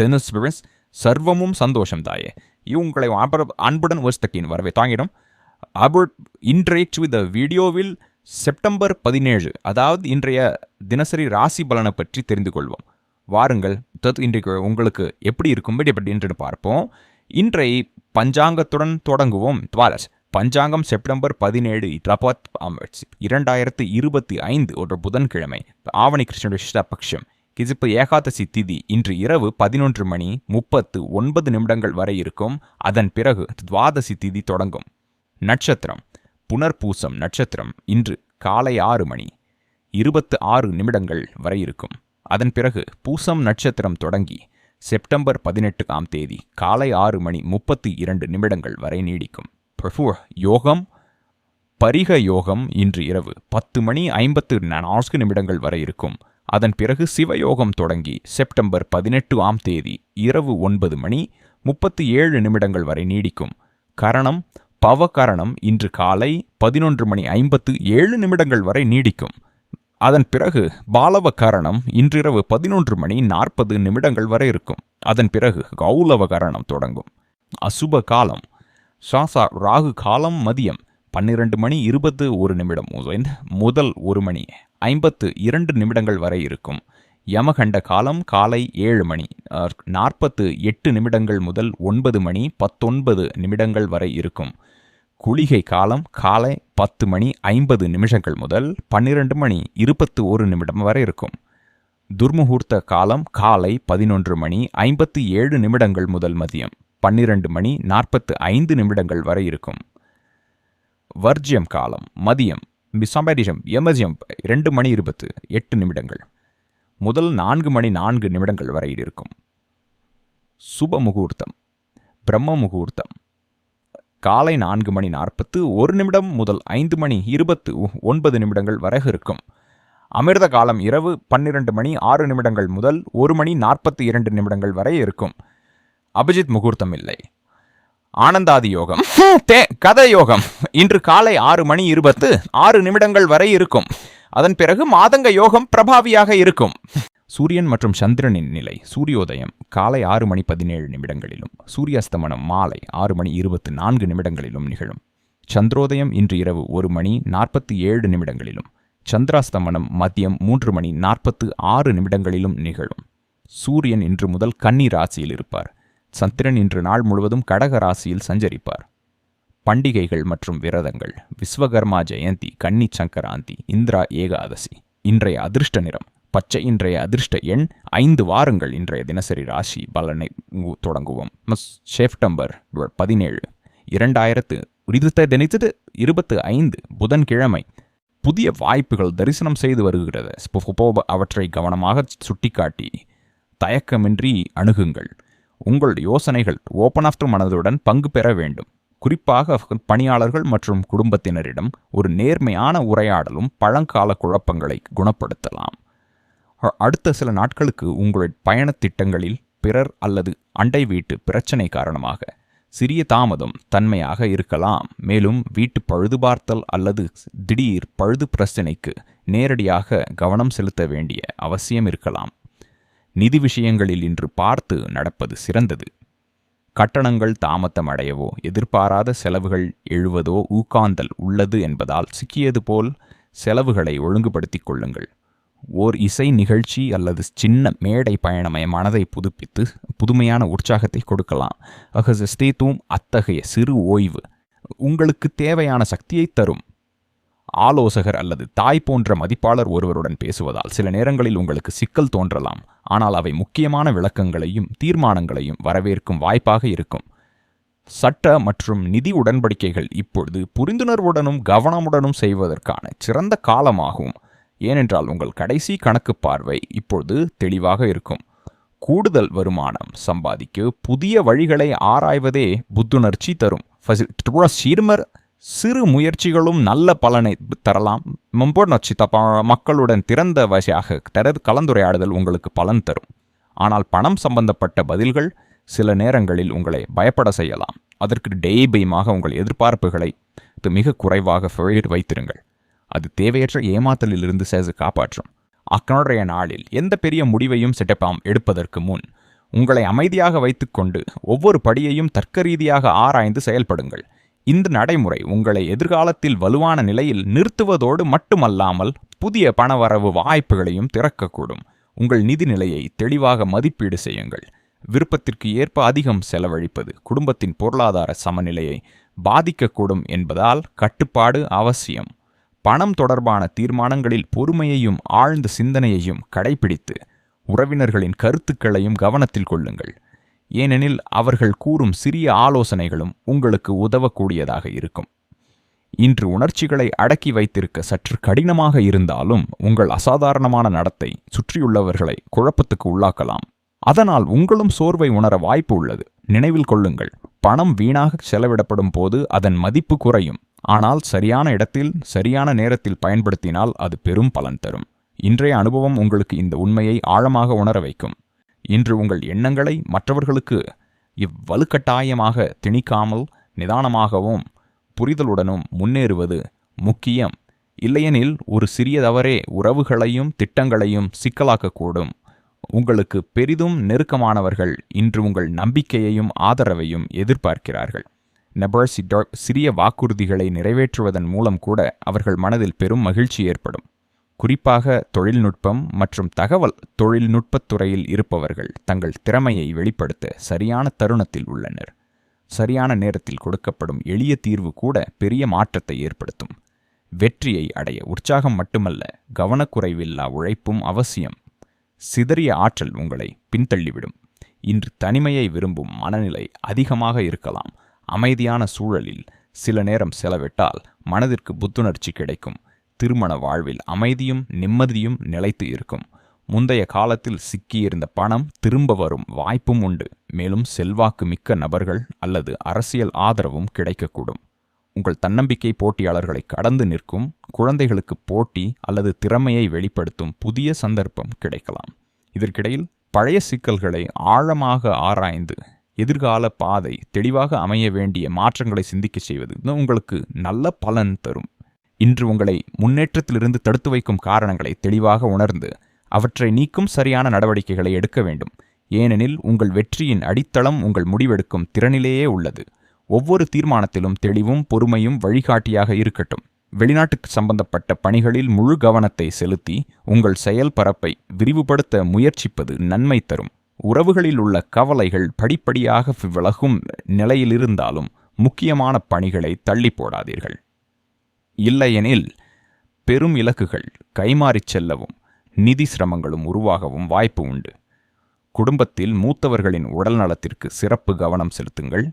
தெனஸ் சர்வமும் சந்தோஷம் தாயே இவங்களை அன்புடன் வஸ்தக்கின் வரவே தாங்கிடும் அபர்ட் இன்றைய வித் வீடியோவில் செப்டம்பர் பதினேழு அதாவது இன்றைய தினசரி ராசி பலனை பற்றி தெரிந்து கொள்வோம் வாருங்கள் தத் இன்றைக்கு உங்களுக்கு எப்படி இருக்கும் எப்படி என்று பார்ப்போம் இன்றை பஞ்சாங்கத்துடன் தொடங்குவோம் துவாலஸ் பஞ்சாங்கம் செப்டம்பர் பதினேழு இத்ரபாத் இரண்டாயிரத்து இருபத்தி ஐந்து ஒரு புதன்கிழமை ஆவணி கிருஷ்ண பக்ஷம் கிசிப்பு ஏகாதசி திதி இன்று இரவு பதினொன்று மணி முப்பத்து ஒன்பது நிமிடங்கள் வரை இருக்கும். அதன் பிறகு துவாதசி திதி தொடங்கும். நட்சத்திரம். புனர்பூசம் நட்சத்திரம் இன்று காலை ஆறு மணி இருபத்து ஆறு நிமிடங்கள் வரை இருக்கும். அதன் பிறகு பூசம் நட்சத்திரம் தொடங்கி செப்டம்பர் பதினெட்டுக்காம் தேதி காலை ஆறு மணி முப்பத்தி இரண்டு நிமிடங்கள் வரை நீடிக்கும். யோகம். பரிக யோகம் இன்று இரவு பத்து மணி ஐம்பத்து நான்கு நிமிடங்கள் வரை இருக்கும். அதன் பிறகு சிவயோகம் தொடங்கி செப்டம்பர் பதினெட்டு ஆம் தேதி இரவு ஒன்பது மணி முப்பத்தி ஏழு நிமிடங்கள் வரை நீடிக்கும். கரணம் பவகரணம் இன்று காலை பதினொன்று மணி ஐம்பத்து ஏழு நிமிடங்கள் வரை நீடிக்கும். அதன் பிறகு பாலவ கரணம் இன்றிரவு பதினொன்று மணி நாற்பது நிமிடங்கள் வரை இருக்கும். அதன் பிறகு கௌலவ கரணம் தொடங்கும். அசுப காலம். சாசா ராகு காலம் மதியம் பன்னிரண்டு மணி இருபத்து ஒரு நிமிடம். முதல் முதல் ஒரு மணி. ஐம்பத்து இரண்டு நிமிடங்கள் வரை இருக்கும். யமகண்ட காலம் காலை ஏழு மணி. நாற்பத்து எட்டு நிமிடங்கள் முதல் ஒன்பது மணி பத்தொன்பது நிமிடங்கள் வரை இருக்கும். குளிகை காலம் காலை பத்து மணி ஐம்பது நிமிஷங்கள் முதல் பன்னிரண்டு மணி இருபத்து ஒரு நிமிடம் வரை இருக்கும். துர்முகூர்த்த காலம் காலை பதினொன்று மணி ஐம்பத்து ஏழு நிமிடங்கள் முதல் மதியம் பன்னிரண்டு மணி நாற்பத்து ஐந்து நிமிடங்கள் வரை இருக்கும். வர்ஜியம் காலம் மதியம் மிசம்பரிஜம் எமர்ஜியம் இரண்டு மணி இருபத்து எட்டு நிமிடங்கள் முதல் நான்கு மணி நான்கு நிமிடங்கள் வரை இருக்கும் சுப முகூர்த்தம் பிரம்ம முகூர்த்தம் காலை நான்கு மணி நாற்பத்து ஒரு நிமிடம் முதல் ஐந்து மணி இருபத்து ஒன்பது நிமிடங்கள் வரை இருக்கும் அமிர்த காலம் இரவு பன்னிரண்டு மணி ஆறு நிமிடங்கள் முதல் ஒரு மணி நாற்பத்தி இரண்டு நிமிடங்கள் வரை இருக்கும் அபிஜித் முகூர்த்தம் இல்லை ஆனந்தாதி யோகம் தே கதை யோகம் இன்று காலை ஆறு மணி இருபத்து ஆறு நிமிடங்கள் வரை இருக்கும். அதன் பிறகு மாதங்க யோகம் பிரபாவியாக இருக்கும். சூரியன் மற்றும் சந்திரனின் நிலை. சூரியோதயம் காலை ஆறு மணி பதினேழு நிமிடங்களிலும். சூரியாஸ்தமனம் மாலை ஆறு மணி இருபத்து நான்கு நிமிடங்களிலும் நிகழும். சந்திரோதயம் இன்று இரவு ஒரு மணி நாற்பத்தி ஏழு நிமிடங்களிலும். சந்திராஸ்தமனம் மதியம் மூன்று மணி நாற்பத்து ஆறு நிமிடங்களிலும் நிகழும். சூரியன் இன்று முதல் கன்னி ராசியில் இருப்பார். சந்திரன் இன்று நாள் முழுவதும் கடக ராசியில் சஞ்சரிப்பார். பண்டிகைகள் மற்றும் விரதங்கள். விஸ்வகர்மா ஜெயந்தி கன்னி சங்கராந்தி இந்திரா ஏகாதசி. இன்றைய அதிர்ஷ்ட நிறம். பச்சை இன்றைய அதிர்ஷ்ட எண். ஐந்து வாரங்கள் இன்றைய தினசரி ராசி பலனை தொடங்குவோம். செப்டம்பர் பதினேழு. இரண்டாயிரத்து இருபத்த தினைத்தது இருபத்து ஐந்து. புதன்கிழமை. புதிய வாய்ப்புகள் தரிசனம் செய்து வருகிறது. அவற்றை கவனமாக சுட்டிக்காட்டி தயக்கமின்றி அணுகுங்கள். உங்கள் யோசனைகள் ஓப்பன் ஆஃப்டர் மனதுடன் பங்கு பெற வேண்டும். குறிப்பாக பணியாளர்கள் மற்றும் குடும்பத்தினரிடம் ஒரு நேர்மையான உரையாடலும் பழங்கால குழப்பங்களை குணப்படுத்தலாம். அடுத்த சில நாட்களுக்கு உங்கள் பயணத் திட்டங்களில் பிறர் அல்லது அண்டை வீட்டு பிரச்சனை காரணமாக சிறிய தாமதம் தன்மையாக இருக்கலாம். மேலும் வீட்டு பழுதுபார்த்தல் அல்லது திடீர் பழுது பிரச்சனைக்கு நேரடியாக கவனம் செலுத்த வேண்டிய அவசியம் இருக்கலாம். நிதி விஷயங்களில் இன்று பார்த்து நடப்பது சிறந்தது. கட்டணங்கள் தாமதமடையவோ எதிர்பாராத செலவுகள் எழுவதோ ஊக்காந்தல் உள்ளது என்பதால் சிக்கியது போல் செலவுகளை ஒழுங்குபடுத்திக் கொள்ளுங்கள். ஓர் இசை நிகழ்ச்சி அல்லது சின்ன மேடை பயணமய மனதை புதுப்பித்து புதுமையான உற்சாகத்தை கொடுக்கலாம். அகசஸ்தேத்தும் அத்தகைய சிறு ஓய்வு. உங்களுக்கு தேவையான சக்தியை தரும். ஆலோசகர் அல்லது தாய் போன்ற மதிப்பாளர் ஒருவருடன் பேசுவதால் சில நேரங்களில் உங்களுக்கு சிக்கல் தோன்றலாம். ஆனால் அவை முக்கியமான விளக்கங்களையும் தீர்மானங்களையும் வரவேற்கும் வாய்ப்பாக இருக்கும். சட்ட மற்றும் நிதி உடன்படிக்கைகள் இப்பொழுது புரிந்துணர்வுடனும் கவனமுடனும் செய்வதற்கான சிறந்த காலமாகும். ஏனென்றால் உங்கள் கடைசி கணக்கு பார்வை இப்பொழுது தெளிவாக இருக்கும். கூடுதல் வருமானம் சம்பாதிக்க புதிய வழிகளை ஆராய்வதே புத்துணர்ச்சி தரும். சீர்மர் சிறு முயற்சிகளும் நல்ல பலனை தரலாம். மும்போனொச்சி தப்பா மக்களுடன் திறந்த வசையாக தர கலந்துரையாடுதல் உங்களுக்கு பலன் தரும். ஆனால் பணம் சம்பந்தப்பட்ட பதில்கள் சில நேரங்களில் உங்களை பயப்பட செய்யலாம். அதற்கு டெய்பயமாக உங்கள் எதிர்பார்ப்புகளை மிக குறைவாக வைத்திருங்கள். அது தேவையற்ற ஏமாத்தலிலிருந்து சேசு காப்பாற்றும். அக்கனுடைய நாளில் எந்த பெரிய முடிவையும் செட்டப்பாம் எடுப்பதற்கு முன் உங்களை அமைதியாக வைத்துக்கொண்டு ஒவ்வொரு படியையும் தர்க்க ரீதியாக ஆராய்ந்து செயல்படுங்கள். இந்த நடைமுறை உங்களை எதிர்காலத்தில் வலுவான நிலையில் நிறுத்துவதோடு மட்டுமல்லாமல் புதிய பணவரவு வாய்ப்புகளையும் திறக்கக்கூடும். உங்கள் நிதி நிலையை தெளிவாக மதிப்பீடு செய்யுங்கள். விருப்பத்திற்கு ஏற்ப அதிகம் செலவழிப்பது குடும்பத்தின் பொருளாதார சமநிலையை பாதிக்கக்கூடும் என்பதால் கட்டுப்பாடு அவசியம். பணம் தொடர்பான தீர்மானங்களில் பொறுமையையும் ஆழ்ந்த சிந்தனையையும் கடைபிடித்து உறவினர்களின் கருத்துக்களையும் கவனத்தில் கொள்ளுங்கள். ஏனெனில் அவர்கள் கூறும் சிறிய ஆலோசனைகளும் உங்களுக்கு உதவக்கூடியதாக இருக்கும். இன்று உணர்ச்சிகளை அடக்கி வைத்திருக்க சற்று கடினமாக இருந்தாலும் உங்கள் அசாதாரணமான நடத்தை சுற்றியுள்ளவர்களை குழப்பத்துக்கு உள்ளாக்கலாம். அதனால் உங்களும் சோர்வை உணர வாய்ப்பு உள்ளது. நினைவில் கொள்ளுங்கள். பணம் வீணாக செலவிடப்படும் போது அதன் மதிப்பு குறையும். ஆனால் சரியான இடத்தில் சரியான நேரத்தில் பயன்படுத்தினால் அது பெரும் பலன் தரும். இன்றைய அனுபவம் உங்களுக்கு இந்த உண்மையை ஆழமாக உணர வைக்கும். இன்று உங்கள் எண்ணங்களை மற்றவர்களுக்கு இவ்வலுக்கட்டாயமாக திணிக்காமல் நிதானமாகவும் புரிதலுடனும் முன்னேறுவது முக்கியம். இல்லையெனில் ஒரு சிறிய தவறே உறவுகளையும் திட்டங்களையும் சிக்கலாக்கக்கூடும். உங்களுக்கு பெரிதும் நெருக்கமானவர்கள் இன்று உங்கள் நம்பிக்கையையும் ஆதரவையும் எதிர்பார்க்கிறார்கள். நெபர்சி சிறிய வாக்குறுதிகளை நிறைவேற்றுவதன் மூலம் கூட அவர்கள் மனதில் பெரும் மகிழ்ச்சி ஏற்படும். குறிப்பாக தொழில்நுட்பம் மற்றும் தகவல் தொழில்நுட்பத் துறையில் இருப்பவர்கள் தங்கள் திறமையை வெளிப்படுத்த சரியான தருணத்தில் உள்ளனர். சரியான நேரத்தில் கொடுக்கப்படும் எளிய தீர்வு கூட பெரிய மாற்றத்தை ஏற்படுத்தும். வெற்றியை அடைய உற்சாகம் மட்டுமல்ல கவனக்குறைவில்லா உழைப்பும் அவசியம். சிதறிய ஆற்றல் உங்களை பின்தள்ளிவிடும். இன்று தனிமையை விரும்பும் மனநிலை அதிகமாக இருக்கலாம். அமைதியான சூழலில் சில நேரம் செலவிட்டால் மனதிற்கு புத்துணர்ச்சி கிடைக்கும். திருமண வாழ்வில் அமைதியும் நிம்மதியும் நிலைத்து இருக்கும். முந்தைய காலத்தில் சிக்கியிருந்த பணம் திரும்ப வரும் வாய்ப்பும் உண்டு. மேலும் செல்வாக்கு மிக்க நபர்கள் அல்லது அரசியல் ஆதரவும் கிடைக்கக்கூடும். உங்கள் தன்னம்பிக்கை போட்டியாளர்களை கடந்து நிற்கும் குழந்தைகளுக்கு போட்டி அல்லது திறமையை வெளிப்படுத்தும் புதிய சந்தர்ப்பம் கிடைக்கலாம். இதற்கிடையில் பழைய சிக்கல்களை ஆழமாக ஆராய்ந்து எதிர்கால பாதை தெளிவாக அமைய வேண்டிய மாற்றங்களை சிந்திக்க செய்வது உங்களுக்கு நல்ல பலன் தரும். இன்று உங்களை முன்னேற்றத்திலிருந்து தடுத்து வைக்கும் காரணங்களை தெளிவாக உணர்ந்து அவற்றை நீக்கும் சரியான நடவடிக்கைகளை எடுக்க வேண்டும். ஏனெனில் உங்கள் வெற்றியின் அடித்தளம் உங்கள் முடிவெடுக்கும் திறனிலேயே உள்ளது. ஒவ்வொரு தீர்மானத்திலும் தெளிவும் பொறுமையும் வழிகாட்டியாக இருக்கட்டும். வெளிநாட்டுக்கு சம்பந்தப்பட்ட பணிகளில் முழு கவனத்தை செலுத்தி உங்கள் செயல் பரப்பை விரிவுபடுத்த முயற்சிப்பது நன்மை தரும். உறவுகளில் உள்ள கவலைகள் படிப்படியாக விலகும் நிலையிலிருந்தாலும் முக்கியமான பணிகளை தள்ளி போடாதீர்கள். இல்லையெனில் பெரும் இலக்குகள் கைமாறிச் செல்லவும் நிதி சிரமங்களும் உருவாகவும் வாய்ப்பு உண்டு. குடும்பத்தில் மூத்தவர்களின் உடல் நலத்திற்கு சிறப்பு கவனம் செலுத்துங்கள்.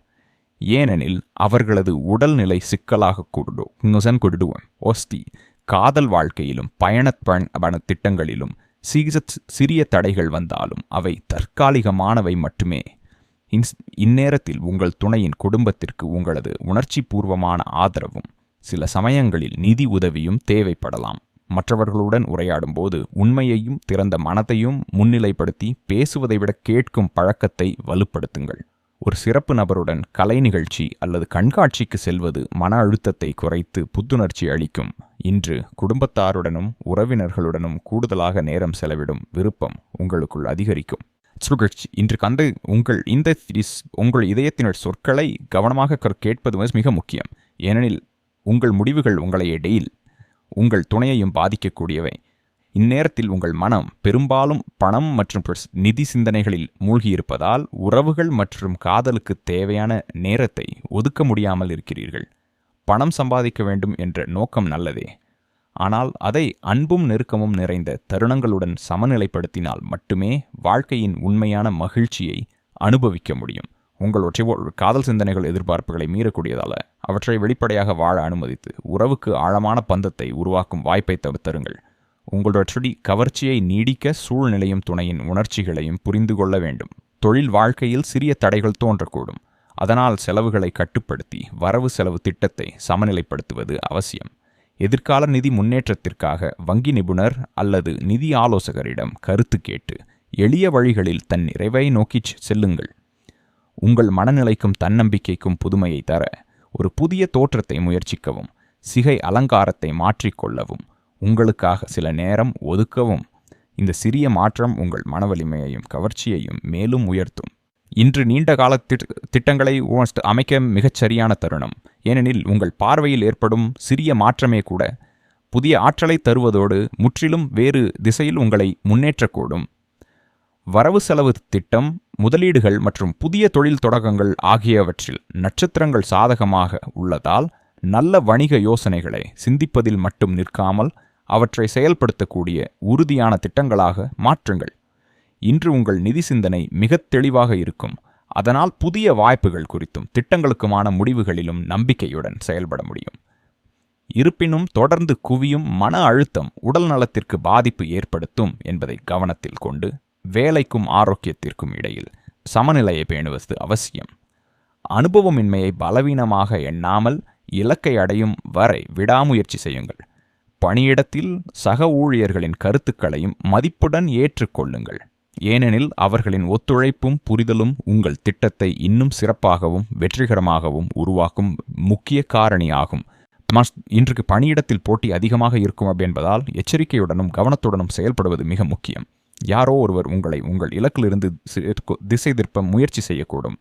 ஏனெனில் அவர்களது உடல்நிலை சிக்கலாக நுசன் கொடுடுவோம். ஒஸ்தி காதல் வாழ்க்கையிலும் பயணப்பண பண திட்டங்களிலும் சிறிய தடைகள் வந்தாலும் அவை தற்காலிகமானவை மட்டுமே. இந்நேரத்தில் உங்கள் துணையின் குடும்பத்திற்கு உங்களது உணர்ச்சி பூர்வமான ஆதரவும் சில சமயங்களில் நிதி உதவியும் தேவைப்படலாம். மற்றவர்களுடன் உரையாடும் போது உண்மையையும் திறந்த மனத்தையும் முன்னிலைப்படுத்தி பேசுவதை விட கேட்கும் பழக்கத்தை வலுப்படுத்துங்கள். ஒரு சிறப்பு நபருடன் கலை நிகழ்ச்சி அல்லது கண்காட்சிக்கு செல்வது மன அழுத்தத்தை குறைத்து புத்துணர்ச்சி அளிக்கும். இன்று குடும்பத்தாருடனும் உறவினர்களுடனும் கூடுதலாக நேரம் செலவிடும் விருப்பம் உங்களுக்குள் அதிகரிக்கும். சுகழ்ச்சி இன்று கந்த உங்கள் இந்த உங்கள் இதயத்தினர் சொற்களை கவனமாக கேட்பது மிக முக்கியம். ஏனெனில் உங்கள் முடிவுகள் உங்களை இடையில் உங்கள் துணையையும் பாதிக்கக்கூடியவை. இந்நேரத்தில் உங்கள் மனம் பெரும்பாலும் பணம் மற்றும் நிதி சிந்தனைகளில் மூழ்கியிருப்பதால் உறவுகள் மற்றும் காதலுக்கு தேவையான நேரத்தை ஒதுக்க முடியாமல் இருக்கிறீர்கள். பணம் சம்பாதிக்க வேண்டும் என்ற நோக்கம் நல்லதே. ஆனால் அதை அன்பும் நெருக்கமும் நிறைந்த தருணங்களுடன் சமநிலைப்படுத்தினால் மட்டுமே வாழ்க்கையின் உண்மையான மகிழ்ச்சியை அனுபவிக்க முடியும். உங்கள் உங்களுடைய காதல் சிந்தனைகள் எதிர்பார்ப்புகளை மீறக்கூடியதால அவற்றை வெளிப்படையாக வாழ அனுமதித்து உறவுக்கு ஆழமான பந்தத்தை உருவாக்கும் வாய்ப்பை தருங்கள். உங்களுடைய கவர்ச்சியை நீடிக்க சூழ்நிலையும் துணையின் உணர்ச்சிகளையும் புரிந்து கொள்ள வேண்டும். தொழில் வாழ்க்கையில் சிறிய தடைகள் தோன்றக்கூடும். அதனால் செலவுகளை கட்டுப்படுத்தி வரவு செலவு திட்டத்தை சமநிலைப்படுத்துவது அவசியம். எதிர்கால நிதி முன்னேற்றத்திற்காக வங்கி நிபுணர் அல்லது நிதி ஆலோசகரிடம் கருத்து கேட்டு எளிய வழிகளில் தன் நிறைவை நோக்கிச் செல்லுங்கள். உங்கள் மனநிலைக்கும் தன்னம்பிக்கைக்கும் புதுமையை தர ஒரு புதிய தோற்றத்தை முயற்சிக்கவும் சிகை அலங்காரத்தை மாற்றிக்கொள்ளவும் உங்களுக்காக சில நேரம் ஒதுக்கவும். இந்த சிறிய மாற்றம் உங்கள் மனவலிமையையும் கவர்ச்சியையும் மேலும் உயர்த்தும். இன்று நீண்ட கால திட்டங்களை அமைக்க மிகச் சரியான தருணம். ஏனெனில் உங்கள் பார்வையில் ஏற்படும் சிறிய மாற்றமே கூட புதிய ஆற்றலை தருவதோடு முற்றிலும் வேறு திசையில் உங்களை முன்னேற்றக்கூடும். வரவு செலவு திட்டம் முதலீடுகள் மற்றும் புதிய தொழில் தொடக்கங்கள் ஆகியவற்றில் நட்சத்திரங்கள் சாதகமாக உள்ளதால் நல்ல வணிக யோசனைகளை சிந்திப்பதில் மட்டும் நிற்காமல் அவற்றை செயல்படுத்தக்கூடிய உறுதியான திட்டங்களாக மாற்றுங்கள். இன்று உங்கள் நிதி சிந்தனை மிகத் தெளிவாக இருக்கும். அதனால் புதிய வாய்ப்புகள் குறித்தும் திட்டங்களுக்குமான முடிவுகளிலும் நம்பிக்கையுடன் செயல்பட முடியும். இருப்பினும் தொடர்ந்து குவியும் மன அழுத்தம் உடல் நலத்திற்கு பாதிப்பு ஏற்படுத்தும் என்பதை கவனத்தில் கொண்டு வேலைக்கும் ஆரோக்கியத்திற்கும் இடையில் சமநிலையை பேணுவது அவசியம். அனுபவமின்மையை பலவீனமாக எண்ணாமல் இலக்கை அடையும் வரை விடாமுயற்சி செய்யுங்கள். பணியிடத்தில் சக ஊழியர்களின் கருத்துக்களையும் மதிப்புடன் ஏற்றுக்கொள்ளுங்கள். ஏனெனில் அவர்களின் ஒத்துழைப்பும் புரிதலும் உங்கள் திட்டத்தை இன்னும் சிறப்பாகவும் வெற்றிகரமாகவும் உருவாக்கும் முக்கிய காரணியாகும். இன்றைக்கு பணியிடத்தில் போட்டி அதிகமாக இருக்கும் என்பதால் எச்சரிக்கையுடனும் கவனத்துடனும் செயல்படுவது மிக முக்கியம். யாரோ ஒருவர் உங்களை உங்கள் இலக்கிலிருந்து திசை திருப்ப முயற்சி செய்யக்கூடும்.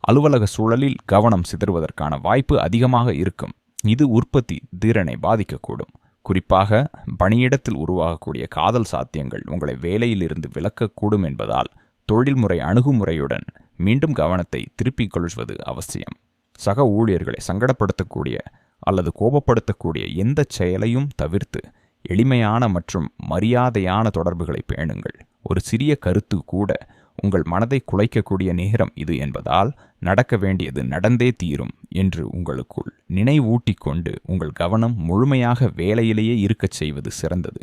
அலுவலக சூழலில் கவனம் சிதறுவதற்கான வாய்ப்பு அதிகமாக இருக்கும். இது உற்பத்தி திறனை பாதிக்கக்கூடும். குறிப்பாக பணியிடத்தில் உருவாகக்கூடிய காதல் சாத்தியங்கள் உங்களை வேலையிலிருந்து விலக்கக்கூடும் என்பதால் தொழில்முறை அணுகுமுறையுடன் மீண்டும் கவனத்தை திருப்பிக் கொள்வது அவசியம். சக ஊழியர்களை சங்கடப்படுத்தக்கூடிய அல்லது கோபப்படுத்தக்கூடிய எந்த செயலையும் தவிர்த்து எளிமையான மற்றும் மரியாதையான தொடர்புகளை பேணுங்கள். ஒரு சிறிய கருத்து கூட உங்கள் மனதை குலைக்கக்கூடிய நேரம் இது என்பதால் நடக்க வேண்டியது நடந்தே தீரும் என்று உங்களுக்குள் நினைவூட்டிக் கொண்டு உங்கள் கவனம் முழுமையாக வேலையிலேயே இருக்கச் செய்வது சிறந்தது.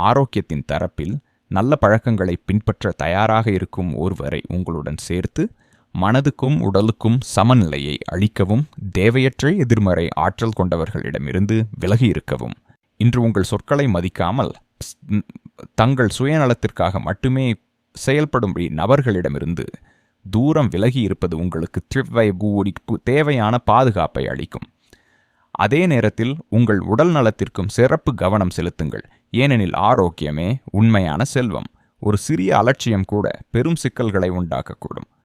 ஆரோக்கியத்தின் தரப்பில் நல்ல பழக்கங்களை பின்பற்ற தயாராக இருக்கும் ஒருவரை உங்களுடன் சேர்த்து மனதுக்கும் உடலுக்கும் சமநிலையை அளிக்கவும் தேவையற்ற எதிர்மறை ஆற்றல் கொண்டவர்களிடமிருந்து விலகி இருக்கவும். இன்று உங்கள் சொற்களை மதிக்காமல் தங்கள் சுயநலத்திற்காக மட்டுமே செயல்படும் நபர்களிடமிருந்து தூரம் விலகி இருப்பது உங்களுக்கு தேவை தேவையான பாதுகாப்பை அளிக்கும். அதே நேரத்தில் உங்கள் உடல் நலத்திற்கும் சிறப்பு கவனம் செலுத்துங்கள். ஏனெனில் ஆரோக்கியமே உண்மையான செல்வம். ஒரு சிறிய அலட்சியம் கூட பெரும் சிக்கல்களை உண்டாக்கக்கூடும்.